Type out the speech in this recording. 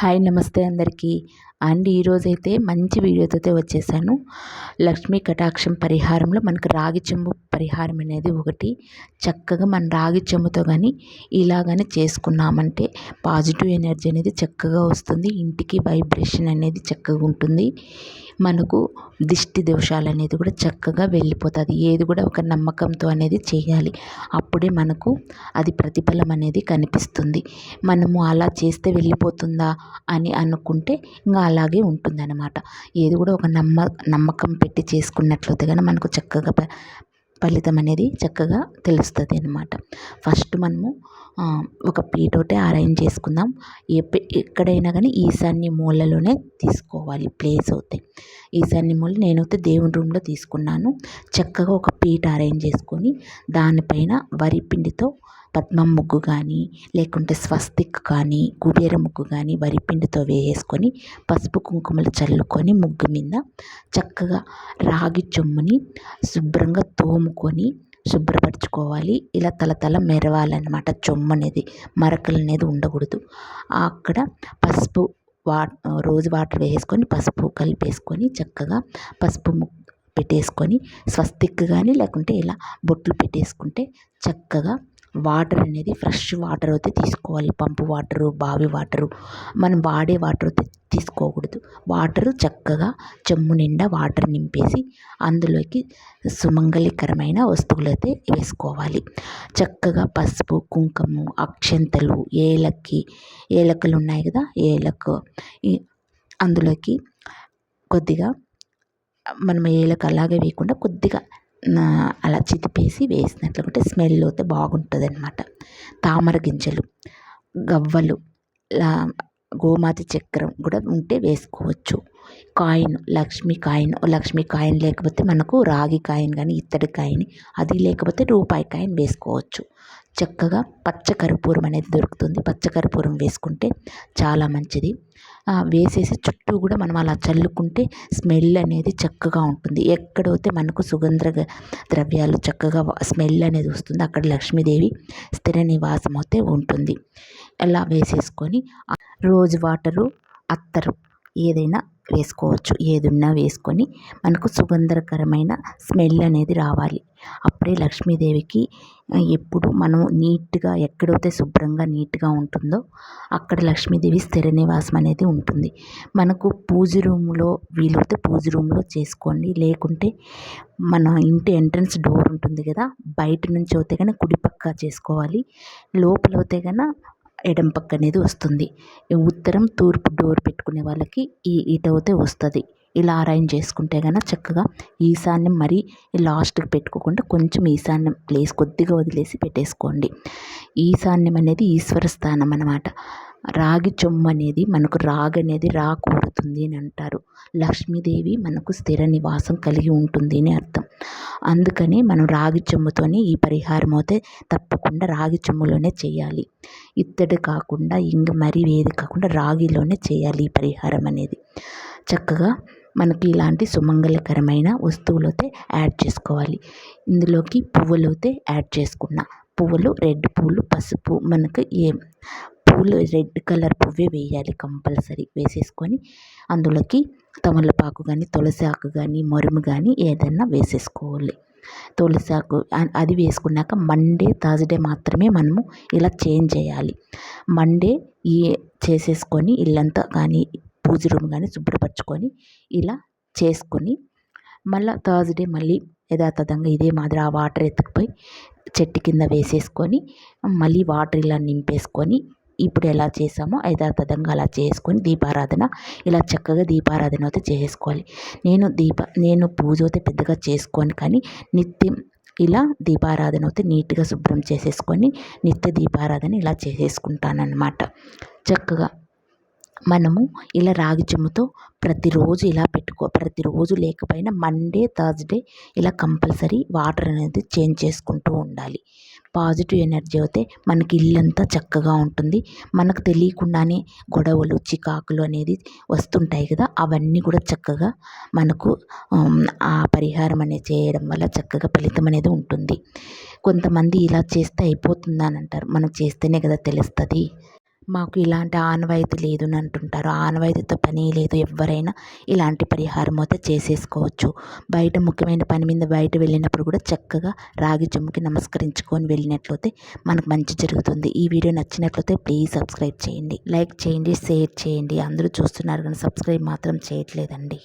Hi నమస్తే అందరికీ. And ఈరోజైతే మంచి వీడియోతో వచ్చేసాను. లక్ష్మీ కటాక్షం పరిహారంలో మనకు రాగి చెంబు పరిహారం అనేది ఒకటి. చక్కగా మన రాగి చెంబుతో కానీ ఇలా కానీ చేసుకున్నామంటే పాజిటివ్ ఎనర్జీ అనేది చక్కగా వస్తుంది. ఇంటికి వైబ్రేషన్ అనేది చక్కగా ఉంటుంది. మనకు దిష్టి దోషాలు అనేది కూడా చక్కగా వెళ్ళిపోతుంది. ఏది కూడా ఒక నమ్మకంతో అనేది చేయాలి. అప్పుడే మనకు అది ప్రతిఫలం అనేది కనిపిస్తుంది. మనము అలా చేస్తే వెళ్ళిపోతుందా అని అనుకుంటే ఇంకా అలాగే ఉంటుందన్నమాట. ఏది కూడా ఒక నమ్మ నమ్మకం పెట్టి చేసుకున్నట్లయితే కానీ మనకు చక్కగా ఫలితం అనేది చక్కగా తెలుస్తుంది అనమాట ఫస్ట్ మనము ఒక పీట ఒకటి అరేంజ్ చేసుకుందాం. ఎక్కడైనా కానీ ఈశాన్య మూలలోనే తీసుకోవాలి ప్లేస్ అయితే. ఈశాన్య మూల నేనైతే దేవుని రూమ్లో తీసుకున్నాను. చక్కగా ఒక పీట అరేంజ్ చేసుకొని దానిపైన వరి పిండితో పద్మం ముగ్గు కానీ లేకుంటే స్వస్తిక్ కానీ కుబేర ముగ్గు కానీ వరిపిండితో వేసుకొని పసుపు కుంకుమలు చల్లుకొని ముగ్గు మీద చక్కగా రాగి చొమ్ముని శుభ్రంగా తోముకొని శుభ్రపరచుకోవాలి. ఇలా తల తల మెరవాలన్నమాట చొమ్ము అనేది మరకలు అనేది ఉండకూడదు. అక్కడ పసుపు వా రోజు వాటర్ వేసుకొని పసుపు కలిపేసుకొని చక్కగా పసుపు పెట్టేసుకొని స్వస్తిక్ కానీ లేకుంటే ఇలా బొట్లు పెట్టేసుకుంటే చక్కగా వాటర్ అనేది ఫ్రెష్ వాటర్ అయితే తీసుకోవాలి. పంపు వాటరు బావి వాటరు మనం వాడే వాటర్ అయితే తీసుకోకూడదు. వాటరు చక్కగా చెమ్ము నిండా వాటర్ నింపేసి అందులోకి సుమంగళికరమైన వస్తువులు అయితే వేసుకోవాలి. చక్కగా పసుపు కుంకుమ అక్షంతలు ఏలక్కి ఏలకలు ఉన్నాయి కదా ఏలకు. అందులోకి కొద్దిగా మనం ఏలకు అలాగే వేయకుండా కొద్దిగా అలా చితిపేసి వేసినట్లయితే స్మెల్ అయితే బాగుంటుంది అనమాట తామర గింజలు గవ్వలు గోమాత చక్రం కూడా ఉంటే వేసుకోవచ్చు. Coin Lakshmi coin Lakshmi coin లేకపోతే మనకు రాగి కాయిన్ కానీ ఇత్తడి కాయిన్ అది లేకపోతే రూపాయి కాయిన్ వేసుకోవచ్చు. చక్కగా పచ్చకర్పూరం అనేది దొరుకుతుంది. పచ్చకర్పూరం వేసుకుంటే చాలా మంచిది. వేసేసి చుట్టూ కూడా మనం అలా చల్లుకుంటే స్మెల్ అనేది చక్కగా ఉంటుంది. ఎక్కడైతే మనకు సుగంధ ద్రవ్యాలు చక్కగా స్మెల్ అనేది వస్తుంది అక్కడ లక్ష్మీదేవి స్థిర నివాసం అయితే ఉంటుంది. అలా వేసేసుకొని రోజు వాటరు అత్తరు ఏదైనా వేసుకోవచ్చు. ఏదున్నా వేసుకొని మనకు సుగంధకరమైన స్మెల్ అనేది రావాలి. అప్పుడే లక్ష్మీదేవికి ఎప్పుడు మనం నీట్గా ఎక్కడైతే శుభ్రంగా నీట్గా ఉంటుందో అక్కడ లక్ష్మీదేవి స్థిర నివాసం అనేది ఉంటుంది. మనకు పూజ రూమ్లో వీలైతే పూజ రూమ్లో చేసుకోండి. లేకుంటే మన ఇంటి ఎంట్రన్స్ డోర్ ఉంటుంది కదా బయట నుంచి అయితే కానీ కుడిపక్క చేసుకోవాలి. లోపల అయితే కన్నా ఎడం పక్క అనేది వస్తుంది ఉత్తరం తూర్పు డోర్ పెట్టుకునే వాళ్ళకి ఈ ఇటవుతే వస్తుంది. ఇలా అరేంజ్ చేసుకుంటే కనుక చక్కగా ఈశాన్యం మరీ లాస్ట్కి పెట్టుకోకుండా కొంచెం ఈశాన్యం ప్లేస్ కొద్దిగా వదిలేసి పెట్టేసుకోండి. ఈశాన్యం అనేది ఈశ్వర స్థానం అనమాట రాగి చొమ్ము అనేది మనకు రాగి అనేది రాకూడుతుంది అని అంటారు. లక్ష్మీదేవి మనకు స్థిర నివాసం కలిగి ఉంటుంది అని అర్థం. అందుకని మనం రాగి చెమ్ముతోనే ఈ పరిహారం అయితే తప్పకుండా రాగి చెమ్ములోనే చేయాలి. ఇత్తడి కాకుండా ఇంక మరీ ఏది కాకుండా రాగిలోనే చేయాలి ఈ పరిహారం అనేది. చక్కగా మనకి ఇలాంటి సుమంగళకరమైన వస్తువులు అయితే యాడ్ చేసుకోవాలి. ఇందులోకి పువ్వులు అయితే యాడ్ చేసుకున్న. పువ్వులు రెడ్ పూలు పసుపు మనకు ఏ పూలు రెడ్ కలర్ పువ్వే వేయాలి కంపల్సరీ వేసేసుకొని అందులోకి తమలపాకు కానీ తులసి ఆకు కానీ మరుము కానీ ఏదన్నా వేసేసుకోవాలి. తులసి ఆకు అది వేసుకున్నాక మండే థర్స్డే మాత్రమే మనము ఇలా చేంజ్ చేయాలి. మండే ఈ చేసేసుకొని ఇల్లంతా కానీ పూజ రూమ్ కానీ శుభ్రపరచుకొని ఇలా చేసుకొని మళ్ళీ థర్స్డే మళ్ళీ యథాతథంగా ఇదే మాదిరి ఆ వాటర్ ఎత్తుకుపోయి చెట్టు కింద వేసేసుకొని మళ్ళీ వాటర్ ఇలా నింపేసుకొని ఇప్పుడు ఎలా చేసామో యథాతథంగా అలా చేసుకొని దీపారాధన ఇలా చక్కగా దీపారాధన అయితే చేసుకోవాలి. నేను దీప నేను పూజ అయితే పెద్దగా చేసుకోను కానీ నిత్యం ఇలా దీపారాధన అయితే నీట్గా శుభ్రం చేసేసుకొని నిత్య దీపారాధన ఇలా చేసేసుకుంటానన్నమాట. చక్కగా మనము ఇలా రాగి చెమ్ముతో ప్రతిరోజు ఇలా పెట్టుకో ప్రతిరోజు లేకపోయినా మండే థర్స్డే ఇలా కంపల్సరీ వాటర్ అనేది చేంజ్ చేసుకుంటూ ఉండాలి. పాజిటివ్ ఎనర్జీ అయితే మనకి ఇల్లంతా చక్కగా ఉంటుంది. మనకు తెలియకుండానే గొడవలు చికాకులు అనేది వస్తుంటాయి కదా. అవన్నీ కూడా చక్కగా మనకు ఆ పరిహారం అనేది చేయడం వల్ల చక్కగా ఫలితం అనేది ఉంటుంది. కొంతమంది ఇలా చేస్తే అయిపోతుందా అని అంటారు. మనం చేస్తేనే కదా తెలుస్తుంది. మాకు ఇలాంటి ఆనవాయితీ లేదు అని అంటుంటారు. ఆనవాయితీతో పని లేదు. ఎవరైనా ఇలాంటి పరిహారం అయితే చేసేసుకోవచ్చు. బయట ముఖ్యమైన పని మీద బయట వెళ్ళినప్పుడు కూడా చక్కగా రాగి చెంబుకి నమస్కరించుకొని వెళ్ళినట్లయితే మనకు మంచి జరుగుతుంది. ఈ వీడియో నచ్చినట్లయితే ప్లీజ్ సబ్స్క్రైబ్ చేయండి. లైక్ చేయండి షేర్ చేయండి. అందరూ చూస్తున్నారు కానీ సబ్స్క్రైబ్ మాత్రం చేయట్లేదండి.